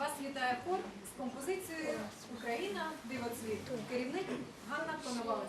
Вас вітає хор з композицією Україна дивоцвіт. Керівник Ганна Коновалова.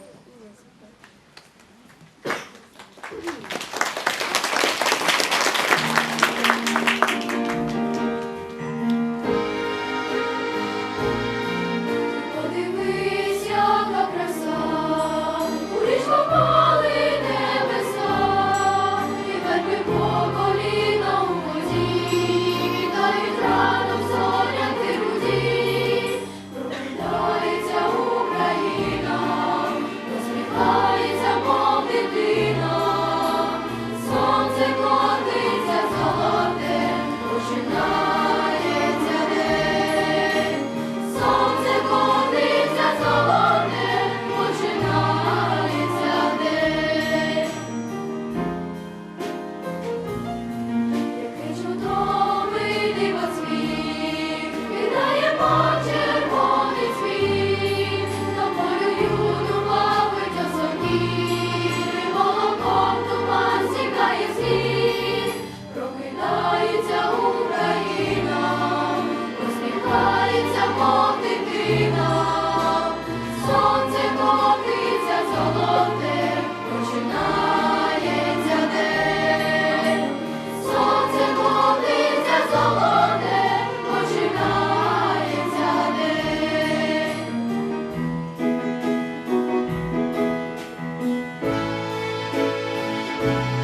Bye.